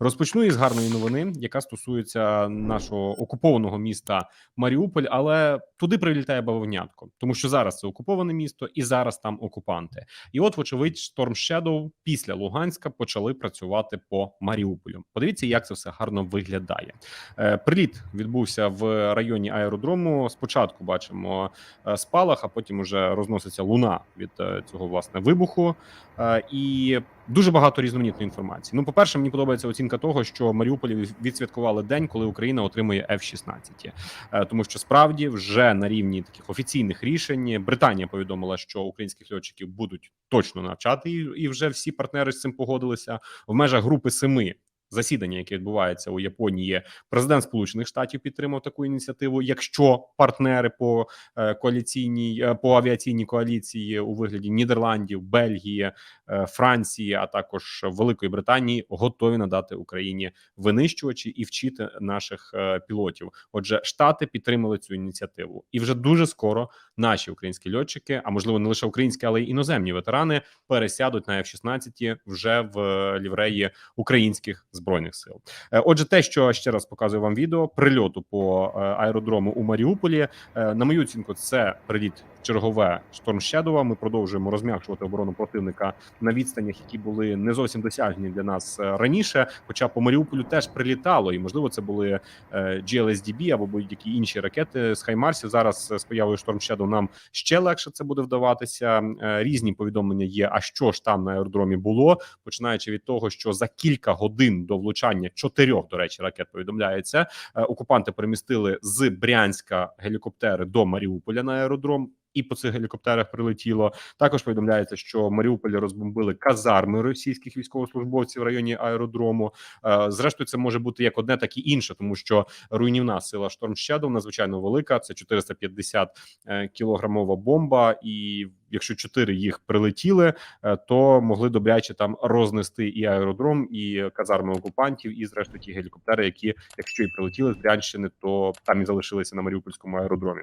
Розпочну із гарної новини, яка стосується нашого окупованого міста Маріуполь, але туди прилітає бавовнятко, тому що зараз це окуповане місто, і зараз там окупанти. І от, вочевидь, Storm Shadow після Луганська почали працювати по Маріуполю. Подивіться, як це все гарно виглядає. Е, Приліт відбувся в районі аеродрому. Спочатку бачимо е, спалах, а потім уже розноситься луна від е, цього власне вибуху. І дуже багато різноманітної інформації. Ну, по перше, мені подобається оцінка того, що Маріуполі відсвяткували день, коли Україна отримує F-16. Е, тому що справді вже на рівні таких офіційних рішень Британія повідомила, що українських льотчиків будуть точно навчати, і, і вже всі партнери з цим погодилися в межах групи семи. Засідання, яке відбувається у Японії, президент Сполучених Штатів підтримав таку ініціативу. Якщо партнери по е, коаліційній е, по авіаційній коаліції у вигляді Нідерландів, Бельгії, е, Франції, а також Великої Британії, готові надати Україні винищувачі і вчити наших пілотів. Отже, штати підтримали цю ініціативу, і вже дуже скоро наші українські льотчики, а можливо не лише українські, але й іноземні ветерани, пересядуть на F-16 вже в лівреї українських збройних сил. Е, Отже, те, що ще раз показую вам відео прильоту по е, аеродрому у Маріуполі, е, на мою оцінку, це приліт чергове штормщедова. Ми продовжуємо розм'якшувати оборону противника на відстанях, які були не зовсім досяжні для нас раніше. Хоча по Маріуполю теж прилітало, і можливо це були GLSDB або будь-які інші ракети з Хаймарсів. Зараз з появою Shadow нам ще легше це буде вдаватися. Різні повідомлення є. А що ж там на аеродромі було? Починаючи від того, що за кілька годин до влучання чотирьох, до речі, ракет повідомляється. е, Окупанти перемістили з Брянська гелікоптери до Маріуполя на аеродром. І по цих гелікоптерах прилетіло. Також повідомляється, що в Маріуполі розбомбили казарми російських військовослужбовців в районі аеродрому. Е, Зрештою, це може бути як одне, так і інше, тому що руйнівна сила Storm Shadow надзвичайно велика. Це 450 е, кілограмова бомба, і якщо чотири їх прилетіли, е, то могли добряче там рознести і аеродром, і казарми окупантів, і зрештою ті гелікоптери, які, якщо і прилетіли з Брянщини, то там і залишилися на Маріупольському аеродромі.